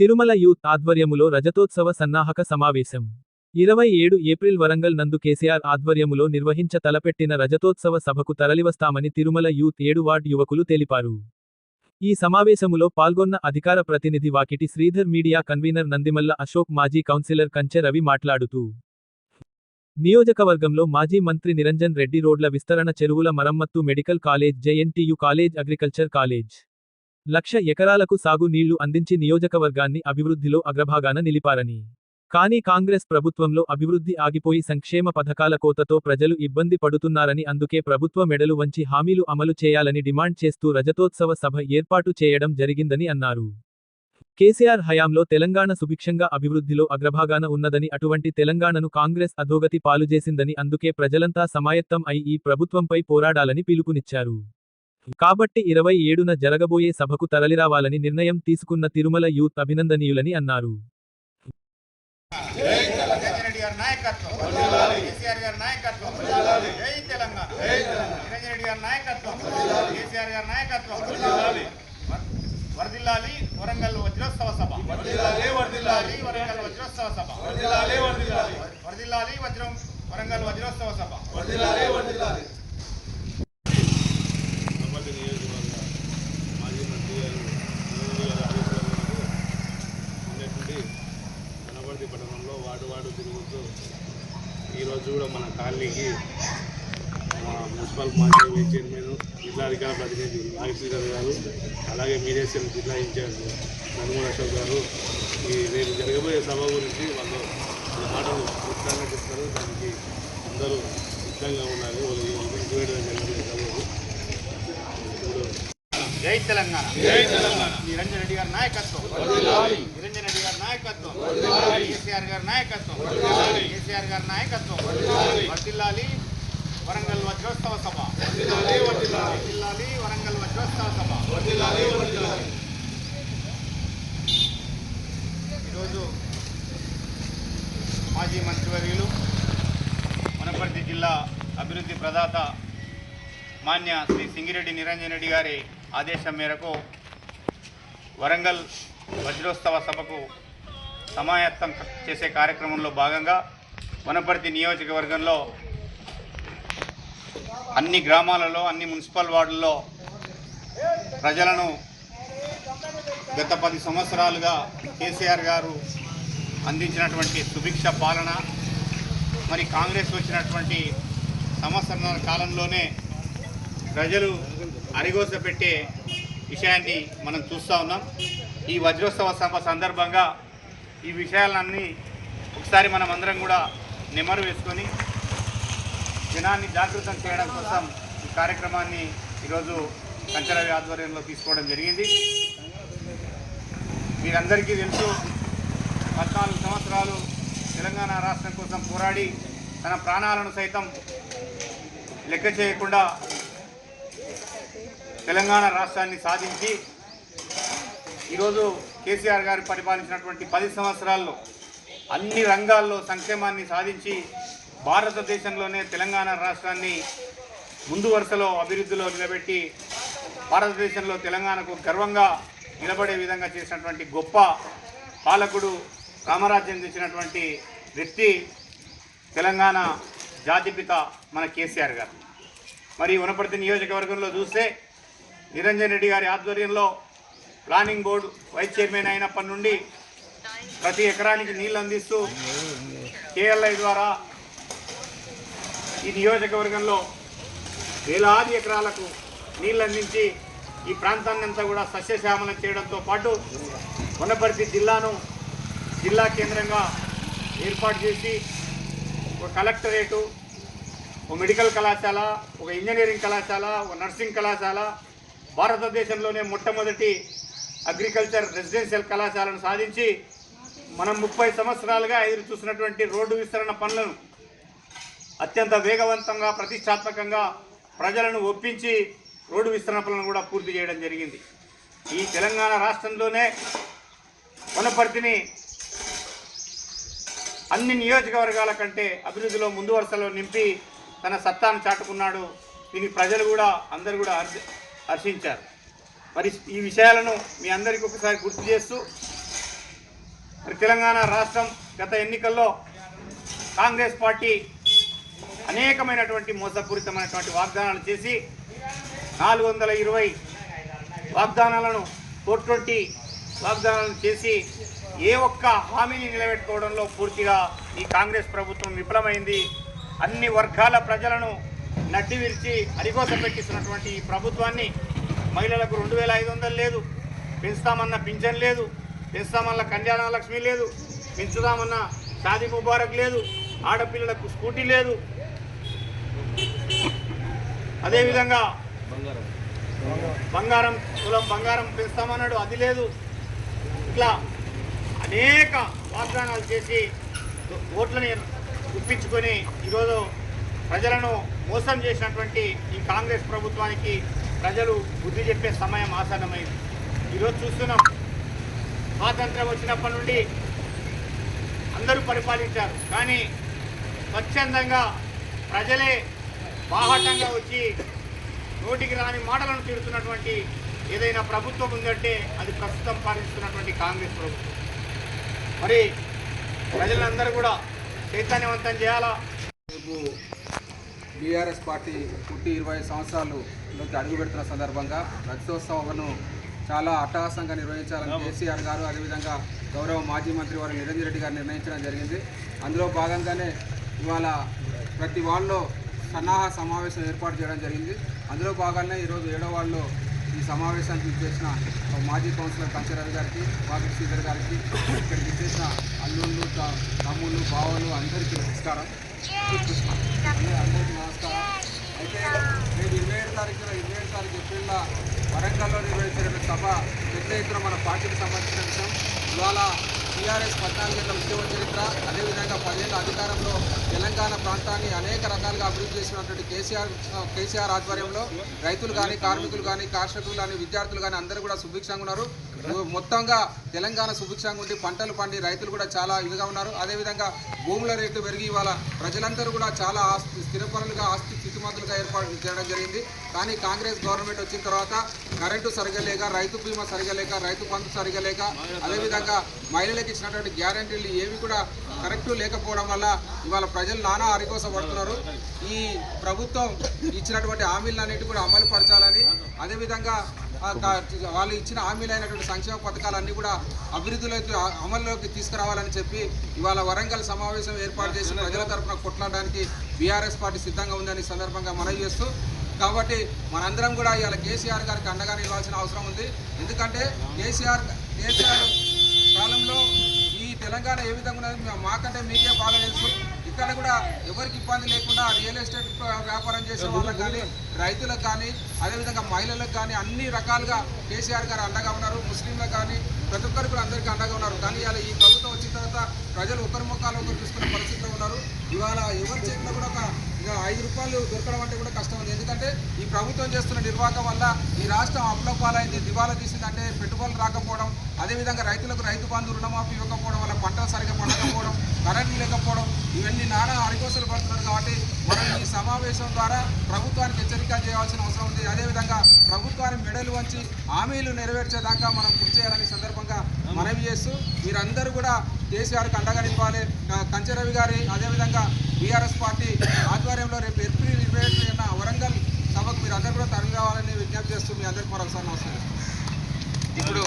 Tirumala youth ఆధ్వర్యములో రజతోత్సవ సన్నాహక సమావేశం. ఇరవై ఏడు ఏప్రిల్ వరంగల్ నందు కేసీఆర్ ఆధ్వర్యములో నిర్వహించ తలపెట్టిన రజతోత్సవ సభకు తరలివస్తామని తిరుమల యూత్ ఏడు వార్డ్ యువకులు తెలిపారు. ఈ సమావేశములో పాల్గొన్న అధికార ప్రతినిధి వాకిటి శ్రీధర్ మీడియా కన్వీనర్ నందిమల్ల అశోక్ మాజీ కౌన్సిలర్ కంచె రవి మాట్లాడుతూ నియోజకవర్గంలో మాజీ మంత్రి నిరంజన్ రెడ్డి రోడ్ల విస్తరణ చెరువుల మరమ్మత్తు medical college JNTU college agriculture college lakh ఎకరాలకు సాగు నీళ్ళు అందించి నియోజకవర్గాన్ని అభివృద్ధిలో అగ్రభాగాన నిలిపారని. కానీ కాంగ్రెస్ ప్రభుత్వంలో అభివృద్ధి ఆగిపోయి సంక్షేమ పథకాల కోతతో ప్రజలు ఇబ్బంది పడుతున్నారని అందుకే ప్రభుత్వ మెడలు వంచి హామీలు అమలు చేయాలని డిమాండ్ చేస్తూ రజతోత్సవ సభ ఏర్పాటు చేయడం జరిగిందని అన్నారు. కేసీఆర్ హయాంలో తెలంగాణ సుభిక్షంగా అభివృద్ధిలో అగ్రభాగాన ఉన్నదని అటువంటి తెలంగాణను కాంగ్రెస్ అధోగతి పాలుజేసిందని అందుకే ప్రజలంతా సమాయత్తం అయి ఈ ప్రభుత్వంపై పోరాడాలని పిలుపునిచ్చారు. కాబట్టి ఇరవై ఏడున జరగబోయే సభకు తరలిరావాలని నిర్ణయం తీసుకున్న తిరుమల యూత్ అభినందనీయులని అన్నారు. నాయకత్వం కేసీఆర్ గారి నాయకత్వం జై తెలంగాణ నిరంజన్ రెడ్డి గారి నాయకత్వం కేసీఆర్ గారి నాయకత్వం వర్దిల్లాలి వరంగల్ వజ్రోత్సవ సభ వర్దిల్లాలి వరంగల్ వజ్రోత్సవ సభ వర్దిల్లాలి వజ్రం వరంగల్ వజ్రోత్సవ సభ నమ్మటి నియోజకవర్గ మాజీ మంత్రి గారు నియోజకవర్గ ఆదేశాల మేరకు ఉన్నటువంటి వనపర్తి పట్టణంలో వార్డు వార్డు తిరుగుతూ ఈరోజు కూడా మన కాలనీకి మా మున్సిపల్ మాజీ వైస్ చైర్మన్ జిల్లా అధికార ప్రతినిధి నాగేశ్వర గారు అలాగే మీరేశ్వరం జిల్లా ఇన్ఛార్జ్ నలుమూల అశోక్ గారు ఈ రేపు జరగబోయే సభ గురించి వాళ్ళు మాటలు క్లుప్తంగా చెప్తారు. దానికి అందరూ సిద్ధంగా ఉన్నారు వాళ్ళు వేయడం జరిగింది సభకు జై తెలంగాణ. జై తెలంగాణ. నిరంజన్ రెడ్డి గారి నాయకత్వం. నిరంజన్ రెడ్డి గారి నాయకత్వం. కేసీఆర్ గారి నాయకత్వం. కేసీఆర్ గారి నాయకత్వం. వర్దిల్లాలి. వరంగల్ వజ్రోత్సవ సభ. వర్దిల్లాలి వరంగల్ వజ్రోత్సవ సభ. ఈరోజు మాజీ మంత్రివర్యులు వనపర్తి జిల్లా అభివృద్ధి ప్రదాత మాన్య శ్రీ సింగిరెడ్డి నిరంజన్ రెడ్డి గారి ఆదేశం మేరకు వరంగల్ వజ్రోత్సవ సభకు సమాయత్తం చేసే కార్యక్రమంలో భాగంగా వనపర్తి నియోజకవర్గంలో అన్ని గ్రామాలలో అన్ని మున్సిపల్ వార్డుల్లో ప్రజలను గత పది సంవత్సరాలుగా కేసీఆర్ గారు అందించినటువంటి సుభిక్ష పాలన మరి కాంగ్రెస్ వచ్చినటువంటి సంవత్సరాల కాలంలోనే ప్రజలు అరిగోస పెట్టే విషయాన్ని మనం చూస్తూ ఉన్నాం. ఈ వజ్రోత్సవ సభ సందర్భంగా ఈ విషయాలన్నీ ఒకసారి మనం అందరం కూడా నెమరు వేసుకొని జనాన్ని జాగృతం చేయడం కోసం ఈ కార్యక్రమాన్ని ఈరోజు కంచరవి ఆధ్వర్యంలో తీసుకోవడం జరిగింది. మీరందరికీ తెలుసు పద్నాలుగు సంవత్సరాలు తెలంగాణ రాష్ట్రం కోసం పోరాడి తన ప్రాణాలను సైతం లెక్క చేయకుండా తెలంగాణ రాష్ట్రాన్ని సాధించి ఈరోజు కేసీఆర్ గారు పరిపాలించినటువంటి పది సంవత్సరాల్లో అన్ని రంగాల్లో సంక్షేమాన్ని సాధించి భారతదేశంలోనే తెలంగాణ రాష్ట్రాన్ని ముందు వరుసలో అభివృద్ధిలో నిలబెట్టి భారతదేశంలో తెలంగాణకు గర్వంగా నిలబడే విధంగా చేసినటువంటి గొప్ప పాలకుడు రామరాజ్యం తెచ్చినటువంటి వ్యక్తి తెలంగాణ జాతిపిత మన కేసీఆర్ గారు. మరి వనపర్తి నియోజకవర్గంలో చూస్తే నిరంజన్ రెడ్డి గారి ఆధ్వర్యంలో ప్లానింగ్ బోర్డు వైస్ చైర్మన్ అయినప్పటి నుండి ప్రతి ఎకరానికి నీళ్ళు అందిస్తూ కేఎల్ఐ ద్వారా ఈ నియోజకవర్గంలో వేలాది ఎకరాలకు నీళ్ళందించి అందించి ఈ ప్రాంతాన్ని అంతా కూడా సస్యశ్యామలం చేయడంతో పాటు వనపర్తి జిల్లాను జిల్లా కేంద్రంగా ఏర్పాటు చేసి ఒక కలెక్టరేటు ఒక మెడికల్ కళాశాల ఒక ఇంజనీరింగ్ కళాశాల ఒక నర్సింగ్ కళాశాల భారతదేశంలోనే మొట్టమొదటి అగ్రికల్చర్ రెసిడెన్షియల్ కళాశాలను సాధించి మనం ముప్పై సంవత్సరాలుగా ఎదురు చూసినటువంటి రోడ్డు విస్తరణ పనులను అత్యంత వేగవంతంగా ప్రతిష్టాత్మకంగా ప్రజలను ఒప్పించి రోడ్డు విస్తరణ పనులను కూడా పూర్తి చేయడం జరిగింది. ఈ తెలంగాణ రాష్ట్రంలోనే వనపర్తిని అన్ని నియోజకవర్గాల కంటే అభివృద్ధిలో ముందు వరుసలో నింపి తన సత్తాను చాటుకున్నాడు. దీనికి ప్రజలు కూడా అందరూ కూడా హర్షించారు. మరి ఈ విషయాలను మీ అందరికీ ఒకసారి గుర్తు చేస్తూ మరి తెలంగాణ రాష్ట్రం గత ఎన్నికల్లో కాంగ్రెస్ పార్టీ అనేకమైనటువంటి మోసపూరితమైనటువంటి వాగ్దానాలు చేసి నాలుగు వందల ఇరవై వాగ్దానాలను ఫోర్ ట్వంటీ వాగ్దానాలను చేసి ఏ ఒక్క హామీని నిలబెట్టుకోవడంలో పూర్తిగా ఈ కాంగ్రెస్ ప్రభుత్వం విఫలమైంది. అన్ని వర్గాల ప్రజలను నడ్డి విరిచి అరిగోస పెట్టిస్తున్నటువంటి ఈ ప్రభుత్వాన్ని మహిళలకు రెండు వేల ఐదు వందలు లేదు పెంచుతామన్న పింఛన్ లేదు పెంచుతామన్న కళ్యాణ లక్ష్మి లేదు పెంచుదామన్న షాదీ ముబారక్ లేదు ఆడపిల్లలకు స్కూటీ లేదు అదేవిధంగా బంగారం. కులం బంగారం పెంచుతామన్నాడు. అది లేదు. ఇట్లా అనేక వాగ్దానాలు చేసి ఓట్లని గుప్పించుకొని ఈరోజు ప్రజలను మోసం చేసినటువంటి ఈ కాంగ్రెస్ ప్రభుత్వానికి ప్రజలు బుద్ధి చెప్పే సమయం ఆసన్నమైంది. ఈరోజు చూస్తున్నాం. స్వాతంత్రం వచ్చినప్పటి నుండి అందరూ పరిపాలించారు. కానీ స్వచ్ఛందంగా ప్రజలే బాహటంగా వచ్చి నోటికి రాని మాటలను తిడుతున్నటువంటి ఏదైనా ప్రభుత్వం ఉందంటే అది ప్రస్తుతం పాలిస్తున్నటువంటి కాంగ్రెస్ ప్రభుత్వం. మరి ప్రజలందరూ కూడా చైతన్యవంతం చేయాలా? రేపు బీఆర్ఎస్ పార్టీ పుట్టి ఇరవై సంవత్సరాలులోకి అడుగు పెడుతున్న సందర్భంగా రజతోత్సవాలను చాలా అట్టహాసంగా నిర్వహించాలని కేసీఆర్ గారు అదేవిధంగా గౌరవ మాజీ మంత్రి వారు నిరంజన్ రెడ్డి గారు నిర్ణయించడం జరిగింది. అందులో భాగంగానే ఇవాళ ప్రతి వాళ్ళలో సన్నాహ సమావేశం ఏర్పాటు చేయడం జరిగింది. అందులో భాగంగానే ఈరోజు ఏడవాళ్ళలో ఈ సమావేశానికి ఇచ్చేసిన మాజీ కౌన్సిలర్ కంచరవి గారికి వాకి శ్రీధర్ గారికి ఇక్కడికి చేసిన అల్లుళ్ళు తమ్ముళ్ళు బావలు అందరికీ నమస్కారం. అందరికీ నమస్కారం. అయితే రేపు ఇరవై ఏడు తారీఖున ఇరవై ఏడు తారీఖు ఏప్రిల్ వరంగల్లో నిర్వహించిన సభ పెద్ద ఎత్తున మన పార్టీకి సంబంధించిన విషయం. ఇవాళ టీఆర్ఎస్ పద్నాలుగేళ్ళ ఉద్యమ చరిత్ర అదేవిధంగా పదేళ్ళ అధికారంలో తెలంగాణ ప్రాంతాన్ని అనేక రకాలుగా అభివృద్ధి చేసినటువంటి కేసీఆర్ కేసీఆర్ ఆధ్వర్యంలో రైతులు కానీ కార్మికులు కానీ కార్షకులు కానీ విద్యార్థులు కానీ అందరూ కూడా సుభిక్షంగా ఉన్నారు. మొత్తంగా తెలంగాణ సుభిక్షంగా ఉండి పంటలు పండి రైతులు కూడా చాలా ఇదిగా ఉన్నారు. అదేవిధంగా భూముల రేటు పెరిగి ఇవాళ ప్రజలందరూ కూడా చాలా ఆస్తి స్థిరపరులుగా ఆస్తి స్థితిమంతులుగా ఏర్పాటు చేయడం జరిగింది. కానీ కాంగ్రెస్ గవర్నమెంట్ వచ్చిన తర్వాత కరెంటు సరిగా లేక రైతు బీమా సరిగా లేక రైతు బంధు సరిగా లేక అదేవిధంగా మహిళలకు ఇచ్చినటువంటి గ్యారంటీలు ఏవి కూడా కరెక్టు లేకపోవడం వల్ల ఇవాళ ప్రజలు నానా అరికోస పడుతున్నారు ఈ ప్రభుత్వం ఇచ్చినటువంటి హామీలన్నిటి కూడా అమలు పరచాలని అదేవిధంగా వాళ్ళు ఇచ్చిన హామీలైనటువంటి సంక్షేమ పథకాలన్నీ కూడా అభివృద్ధిలోకి అమల్లోకి తీసుకురావాలని చెప్పి ఇవాళ వరంగల్ సమావేశం ఏర్పాటు చేసి ప్రజల తరఫున కొట్లాడడానికి బీఆర్ఎస్ పార్టీ సిద్ధంగా ఉందని సందర్భంగా మనవి చేస్తూ కాబట్టి మనందరం కూడా ఇవాళ కేసీఆర్ గారికి అండగా నిలవాల్సిన అవసరం ఉంది. ఎందుకంటే కేసీఆర్ కేసీఆర్ కాలంలో ఈ తెలంగాణ ఏ విధంగా ఉన్నది మాకంటే మీకే బాగా తెలుసు. ఇక్కడ కూడా ఎవరికి ఇబ్బంది లేకుండా రియల్ ఎస్టేట్ వ్యాపారం చేసే వాళ్ళకి కానీ రైతులకు కానీ అదేవిధంగా మహిళలకు కానీ అన్ని రకాలుగా కేసీఆర్ గారు అండగా ఉన్నారు ముస్లింలకు కానీ ప్రతి ఒక్కరు కూడా అందరికీ అండగా ఉన్నారు. కానీ ఇవాళ ఈ ప్రభుత్వం వచ్చిన తర్వాత ప్రజలు ఒకరి ముఖాలు ఒకరు చూసుకునే పరిస్థితిలో ఉన్నారు. ఇవాళ ఎవరి చేతిలో కూడా ఒక ఇక ఐదు రూపాయలు దొరకడం అంటే కూడా కష్టం ఉంది. ఎందుకంటే ఈ ప్రభుత్వం చేస్తున్న నిర్వాహకం వల్ల ఈ రాష్ట్రం అప్లపాలైంది. దివాలా తీసిందంటే పెట్టుబడులు రాకపోవడం అదేవిధంగా రైతులకు రైతు బంధు రుణమాఫీ ఇవ్వకపోవడం వల్ల పంటలు సరిగ్గా పండకపోవడం కరెంట్ లేకపోవడం ఇవన్నీ నానా అరికోసలు పడుతున్నారు కాబట్టి మనం ఈ సమావేశం ద్వారా ప్రభుత్వానికి హెచ్చరిక చేయాల్సిన అవసరం ఉంది. అదేవిధంగా ప్రభుత్వాన్ని మెడలు వంచి హామీలు నెరవేర్చేదాకా మనం కృషి చేయాలని సందర్భంగా మనవి చేస్తూ మీరందరూ కూడా కేసీఆర్కి అండగా నిలవాలి కంచెరవి గారి అదేవిధంగా బీఆర్ఎస్ పార్టీ ఆధ్వర్యంలో రేపు ఏప్రిల్ ఇరవై ఏడున వరంగల్ సభకు మీరు అందరూ కూడా తరలి రావాలని విజ్ఞప్తి చేస్తూ మీ అందరికీ మరొకసారి నమస్కారం. ఇప్పుడు